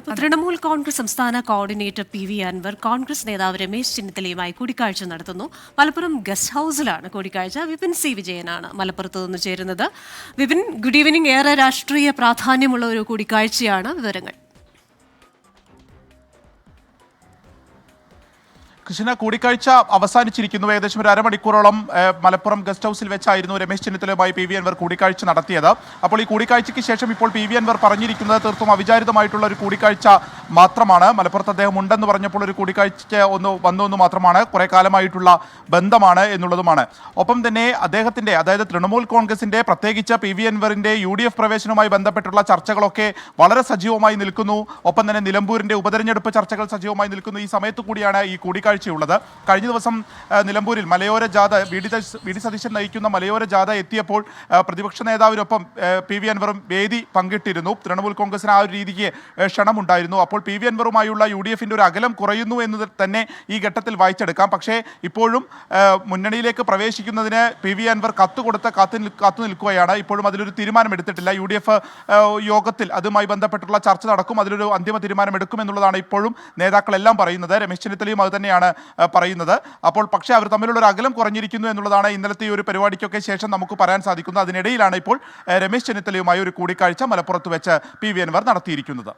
തൃണമൂൽ കോൺഗ്രസ് സംസ്ഥാന coordinator P V Anvar Congress നേതാവ് രമേശ് ചെന്നിത്തലയുമായി കൂടിക്കാഴ്ച നടത്തുന്നു. മലപ്പുറം ഗസ്റ്റ് ഹൗസിലാണ് കൂടിക്കാഴ്ച. വിപിൻ സി വിജയനാണ് മലപ്പുറത്ത് നിന്ന് ചേരുന്നത്. വിപിൻ ഗുഡ് ഈവനിങ് ഏറെ രാഷ്ട്രീയ പ്രാധാന്യമുള്ള ഒരു കൂടിക്കാഴ്ചയാണ് വിവരങ്ങൾ. കൃഷ്ണ കൂടിക്കാഴ്ച അവസാനിച്ചിരിക്കുന്നു. ഏകദേശം ഒരു അരമണിക്കൂറോളം മലപ്പുറം ഗസ്റ്റ് ഹൗസിൽ വെച്ചായിരുന്നു രമേശ് ചെന്നിത്തലയുമായി പി വി അൻവർ കൂടിക്കാഴ്ച നടത്തിയത്. അപ്പോൾ ഈ കൂടിക്കാഴ്ചയ്ക്ക് ശേഷം ഇപ്പോൾ പി വി അൻവർ പറഞ്ഞിരിക്കുന്നത് തീർത്തും അവിചാരിതമായിട്ടുള്ള ഒരു കൂടിക്കാഴ്ച മാത്രമാണ്. മലപ്പുറത്ത് അദ്ദേഹം ഉണ്ടെന്ന് പറഞ്ഞപ്പോൾ ഒരു കൂടിക്കാഴ്ച ഒന്ന് വന്നു എന്ന് മാത്രമാണ്. കുറേ കാലമായിട്ടുള്ള ബന്ധമാണ് എന്നുള്ളതുമാണ്. ഒപ്പം തന്നെ അദ്ദേഹത്തിന്റെ അതായത് തൃണമൂൽ കോൺഗ്രസിന്റെ പ്രത്യേകിച്ച് പി വി അൻവറിന്റെ യു ഡി എഫ് പ്രവേശനവുമായി ബന്ധപ്പെട്ടുള്ള ചർച്ചകളൊക്കെ വളരെ സജീവമായി നിൽക്കുന്നു. ഒപ്പം തന്നെ നിലമ്പൂരിന്റെ ഉപതെരഞ്ഞെടുപ്പ് ചർച്ചകൾ സജീവമായി നിൽക്കുന്നു. ഈ സമയത്ത് കൂടിയാണ് ഈ കൂടിക്കാഴ്ചയുള്ളത്. കഴിഞ്ഞ ദിവസം നിലമ്പൂരിൽ മലയോര ജാഥ V D V D Satheesan നയിക്കുന്ന മലയോര ജാഥ എത്തിയപ്പോൾ പ്രതിപക്ഷ നേതാവിനൊപ്പം പി വി അൻവറും വേദി പങ്കിട്ടിരുന്നു. തൃണമൂൽ കോൺഗ്രസിന് ആ ഒരു രീതിക്ക് ക്ഷണമുണ്ടായിരുന്നു. അപ്പോൾ പി വി അൻവറുമായുള്ള യു ഡി എഫിന്റെ ഒരു അകലം കുറയുന്നു എന്ന് തന്നെ ഈ ഘട്ടത്തിൽ വായിച്ചെടുക്കാം. പക്ഷേ ഇപ്പോഴും മുന്നണിയിലേക്ക് പ്രവേശിക്കുന്നതിന് പി വി അൻവർ കത്ത് കൊടുത്ത് കാത്തു കത്ത് നിൽക്കുകയാണ്. ഇപ്പോഴും അതിലൊരു തീരുമാനമെടുത്തിട്ടില്ല. യു ഡി എഫ് യോഗത്തിൽ അതുമായി ബന്ധപ്പെട്ടുള്ള ചർച്ച നടക്കും. അതിലൊരു അന്തിമ തീരുമാനം എടുക്കുമെന്നുള്ളതാണ് ഇപ്പോഴും നേതാക്കളെല്ലാം പറയുന്നത്. രമേശ് ചെന്നിത്തലയും അത് തന്നെയാണ് പറയുന്നത്. അപ്പോൾ പക്ഷേ അവർ തമ്മിലുള്ള ഒരു അകലം കുറഞ്ഞിരിക്കുന്നു എന്നുള്ളതാണ് ഇന്നലത്തെ ഈ ഒരു പരിപാടിക്കൊക്കെ ശേഷം നമുക്ക് പറയാൻ സാധിക്കുന്നത്. അതിനിടയിലാണ് ഇപ്പോൾ രമേശ് ചെന്നിത്തലയുമായി ഒരു കൂടിക്കാഴ്ച മലപ്പുറത്ത് വെച്ച് പി വി അൻവർ നടത്തിയിരിക്കുന്നത്.